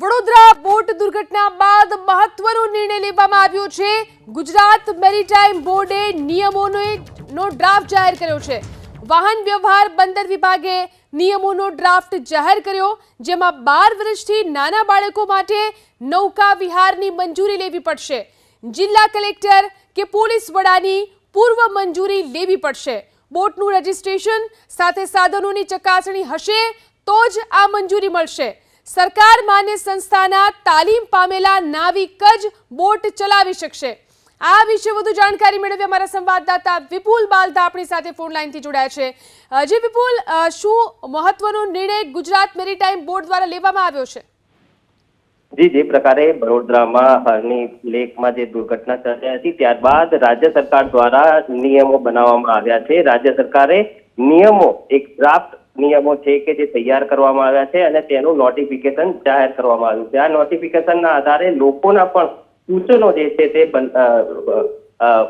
Vadodara boat દુર્ઘટના બાદ મહત્વનો નિર્ણય લેવામાં આવ્યો છે. ગુજરાત મેરીટાઈમ બોર્ડે નિયમોનો ડ્રાફ્ટ જાહેર કર્યો છે. વાહન વ્યવહાર બંદર વિભાગે નિયમોનો ડ્રાફ્ટ જાહેર કર્યો, જેમાં બાર વર્ષથી નાના બાળકો માટે નૌકા વિહારની મંજૂરી લેવી પડશે. જિલ્લા કલેક્ટર કે પોલીસ વડાની પૂર્વ મંજૂરી લેવી પડશે. બોટનું રજિસ્ટ્રેશન સાથે સાધનોની ચકાસણી હશે તો જ આ મંજૂરી મળશે. સરકાર માન્ય સંસ્થાના તાલીમ પામેલા નાવિક જ બોટ ચલાવી શકશે. આ વિશે વધુ જાણકારી મેળવી અમારા સંવાદદાતા વિપુલ બાલદા આપણી સાથે ફોન લાઈનથી જોડાયા છે. જી વિપુલ શું મહત્વનો નિર્ણય ગુજરાત મેરીટાઈમ બોર્ડ દ્વારા લેવામાં આવ્યો છે? જી, જે પ્રકારે વડોદરામાં હરની લેકમાં જે દુર્ઘટના સર્જાઈ હતી, ત્યારબાદ રાજ્ય સરકાર દ્વારા નિયમો બનાવવામાં આવ્યા છે. રાજ્ય સરકારે નિયમો એક ડ્રાફ્ટ નિયમો છે કે જે તૈયાર કરવામાં આવ્યા છે અને તેનું નોટિફિકેશન જાહેર કરવામાં આવ્યું છે. આ નોટિફિકેશનના આધારે લોકોના પણ સૂચનો જે છે તે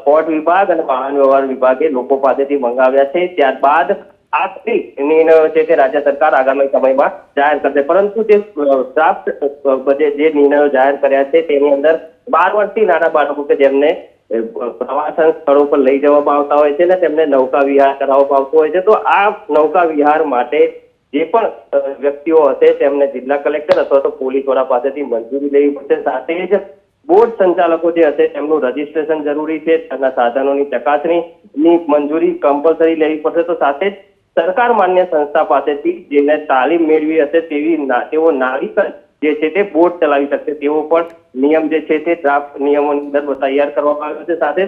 પોર્ટ વિભાગ અને વાહન વ્યવહાર વિભાગે લોકો પાસેથી મંગાવ્યા છે. ત્યારબાદ આખરી નિર્ણયો છે તે રાજ્ય સરકાર આગામી સમયમાં જાહેર કરશે. પરંતુ જે ડ્રાફ્ટ જે નિર્ણયો જાહેર કર્યા છે તેની અંદર બાર વર્ષથી નાના બાળકો કે જેમને પ્રવાસન સ્થળો પર લઈ જવામાં આવતા હોય છે ને તેમને નૌકા વિહાર કરાવવામાં આવતો હોય છે. તો આ નૌકા વિહાર માટે જે પણ વ્યક્તિઓ હશે તેમને જિલ્લા કલેક્ટર અથવા તો પોલીસ વડા પાસેથી મંજૂરી લેવી પડશે. સાથે જ બોટ સંચાલકો જે હશે તેમનું રજીસ્ટ્રેશન જરૂરી છે. તેમના સાધનોની ચકાસણીની મંજૂરી કમ્પલસરી લેવી પડશે. તો સાથે જ સરકાર માન્ય સંસ્થા પાસેથી જેને તાલીમ મેળવી હશે તેવી તેઓ નાવિક જે છે તે બોટ ચલાવી શકશે. તેવો પણ નિયમ જે છે તે ડ્રાફ્ટ નિયમોની અંદર તૈયાર કરવામાં આવ્યો છે. સાથે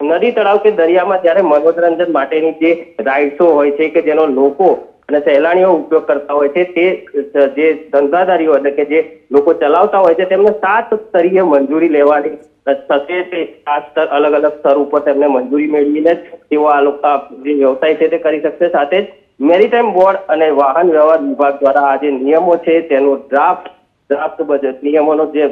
નદી તળાવ કે દરિયામાં જ્યારે મનોરંજન માટેની જે રાઇડ્સો હોય છે કે જેનો લોકો અને સહેલાણીઓ ઉપયોગ કરતા હોય છે, તે જે ધંધાધારીઓ એટલે કે જે લોકો ચલાવતા હોય છે, તેમને સાત સ્તરીય મંજૂરી લેવાની થશે. તે સાત સ્તર અલગ અલગ સ્તર ઉપર તેમને મંજૂરી મેળવીને તેઓ આ લોકો જે વ્યવસાય છે તે કરી શકશે. સાથે જ મેરીટાઈમ બોર્ડ અને વાહન વ્યવહાર વિભાગ દ્વારા આ જે નિયમો છે તેનો ડ્રાફ્ટ ડ્રાફ્ટ બજેટ નિયમોનો જે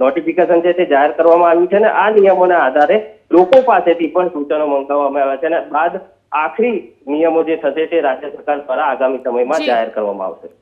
નોટિફિકેશન છે તે જાહેર કરવામાં આવ્યું છે અને આ નિયમોના આધારે લોકો પાસેથી પણ સૂચનો મંગાવવામાં આવ્યા છે અને બાદ આખરી નિયમો જે થશે તે રાજ્ય સરકાર દ્વારા આગામી સમયમાં જાહેર કરવામાં આવશે.